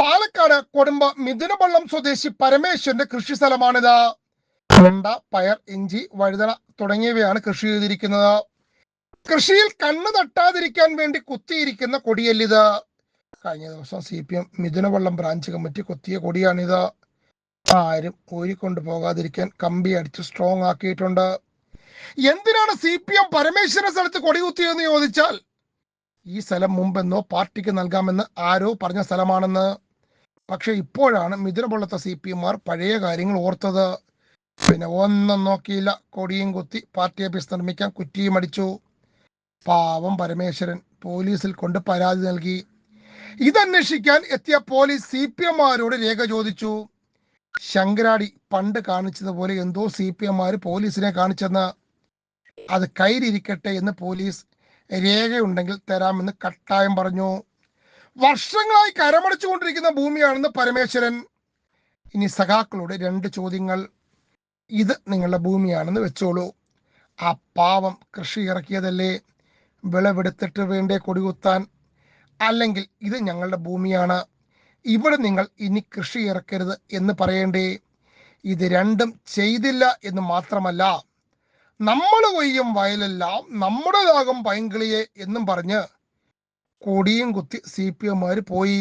പാലക്കാട് കൊടുമ്പ മിഥുനപള്ളം സ്വദേശി പരമേശ്വരന്റെ കൃഷി സ്ഥലമാണിത് വെണ്ട പയർ ഇഞ്ചി വഴുതന തുടങ്ങിയവയാണ് കൃഷി ചെയ്തിരിക്കുന്നത്. കൃഷിയിൽ കണ്ണു തട്ടാതിരിക്കാൻ വേണ്ടി കുത്തിയിരിക്കുന്ന കൊടിയല്ലിത്. കഴിഞ്ഞ ദിവസം C P M Mithunavallam branch committee കൊത്തിയ കൊടിയാണിത്. ആരും ഊരിക്കൊണ്ടു പോകാതിരിക്കാൻ കമ്പി അടിച്ച് സ്ട്രോങ് ആക്കിയിട്ടുണ്ട്. എന്തിനാണ് സി പി എം പരമേശ്വര സ്ഥലത്ത് കൊടി കുത്തിയതെന്ന് ചോദിച്ചാൽ ഈ സ്ഥലം മുമ്പെന്നോ പാർട്ടിക്ക് നൽകാമെന്ന് ആരോ പറഞ്ഞ സ്ഥലമാണെന്ന്. പക്ഷെ ഇപ്പോഴാണ് മിഥുനപൊള്ളത്തെ സി പി എമാർ പഴയ കാര്യങ്ങൾ ഓർത്തത്. പിന്നെ ഒന്നും നോക്കിയില്ല. കൊടിയും കുത്തി പാർട്ടി ഓഫീസ് നിർമ്മിക്കാൻ കുറ്റിയും അടിച്ചു. പാവം പരമേശ്വരൻ പോലീസിൽ കൊണ്ട് പരാതി നൽകി. ഇതന്വേഷിക്കാൻ എത്തിയ പോലീസ് സി പി എമാരോട് രേഖ ചോദിച്ചു. ശങ്കരാടി പണ്ട് കാണിച്ചതുപോലെ എന്തോ സി പി എമാർ പോലീസിനെ കാണിച്ചെന്ന്. അത് കയ്യിലിരിക്കട്ടെ എന്ന് പോലീസ് രേഖയുണ്ടെങ്കിൽ തരാമെന്ന് കട്ടായം പറഞ്ഞു. വർഷങ്ങളായി കരമടച്ചുകൊണ്ടിരിക്കുന്ന ഭൂമിയാണെന്ന് പരമേശ്വരൻ ഇനി സഖാക്കളോട് രണ്ട് ചോദ്യങ്ങൾ. ഇത് നിങ്ങളുടെ ഭൂമിയാണെന്ന് വെച്ചോളൂ. ആ പാവം കൃഷി ഇറക്കിയതല്ലേ? വിളവെടുത്തിട്ട് വേണ്ടേ കൊടികുത്താൻ? അല്ലെങ്കിൽ ഇത് ഞങ്ങളുടെ ഭൂമിയാണ്. ഇവിടെ നിങ്ങൾ ഇനി കൃഷി ഇറക്കരുത് എന്ന് പറയേണ്ടേ? ഇത് രണ്ടും ചെയ്തില്ല എന്ന് മാത്രമല്ല നമ്മൾ കൊയ്യും വയലെല്ലാം നമ്മുടേതാകും പൈങ്കിളിയെ എന്നും പറഞ്ഞ് കൊടിയും കുത്തി സി പി എമ്മാർ പോയി